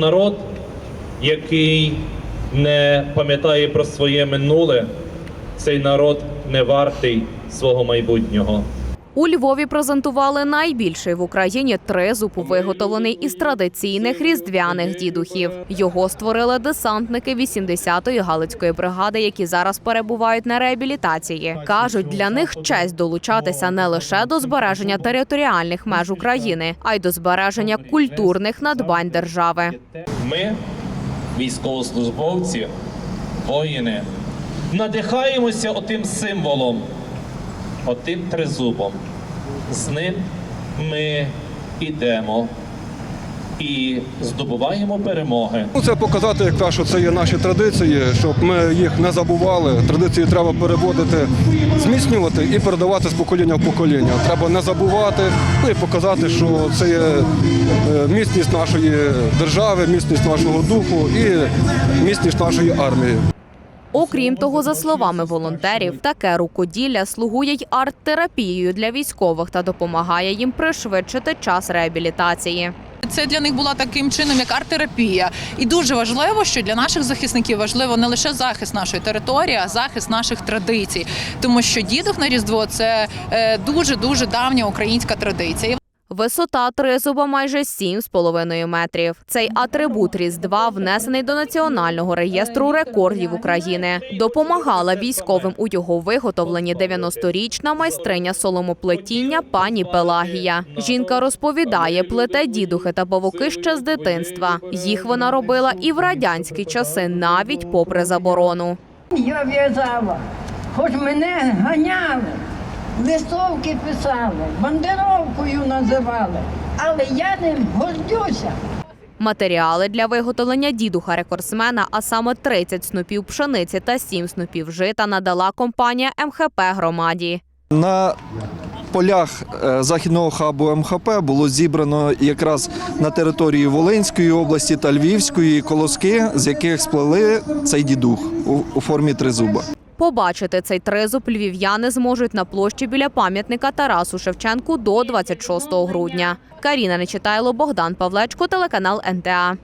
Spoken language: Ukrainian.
Народ, який не пам'ятає про своє минуле, цей народ не вартий свого майбутнього. У Львові презентували найбільший в Україні тризуб, виготовлений із традиційних різдвяних дідухів. Його створили десантники 80-ї галицької бригади, які зараз перебувають на реабілітації. кажуть, для них честь долучатися не лише до збереження територіальних меж України, а й до збереження культурних надбань держави. Ми, військовослужбовці, воїни, надихаємося отим символом, отим тризубом. З ним ми йдемо і здобуваємо перемоги. Ну, Це показати, як що це є наші традиції, щоб ми їх не забували. Традиції треба переводити, зміцнювати і передавати з покоління в покоління. Треба не забувати, ну і показати, що це є е, міцність нашої держави, міцність нашого духу і міцність нашої армії. Окрім того, за словами волонтерів, таке рукоділля слугує й арт-терапією для військових та допомагає їм пришвидшити час реабілітації. Це для них була таким чином, як арт-терапія. І дуже важливо, що для наших захисників важливо не лише захист нашої території, а захист наших традицій. Тому що дідух на Різдво це дуже дуже давня українська традиція. Висота тризуба майже 7,5 метрів. Цей атрибут Різдва внесений до національного реєстру рекордів України. Допомагала військовим у його виготовленні 90-річна майстриня соломоплетіння пані Пелагія. Жінка розповідає, плете дідухи та павуки ще з дитинства. Їх вона робила і в радянські часи, навіть попри заборону. Я в'язала, хоч мене ганяли, листовки писали, бандеровкою називали, але я ним гордюся. Матеріали для виготовлення дідуха рекордсмена, а саме 30 снопів пшениці та 7 снопів жита надала компанія МХП громаді. На полях е, західного хабу МХП було зібрано якраз на території Волинської області та Львівської колоски, з яких сплели цей дідух у формі тризуба. Побачити цей тризуб львів'яни зможуть на площі біля пам'ятника Тарасу Шевченку до 26 грудня. Каріна Нечитайло, Богдан Павлечко, телеканал НТА.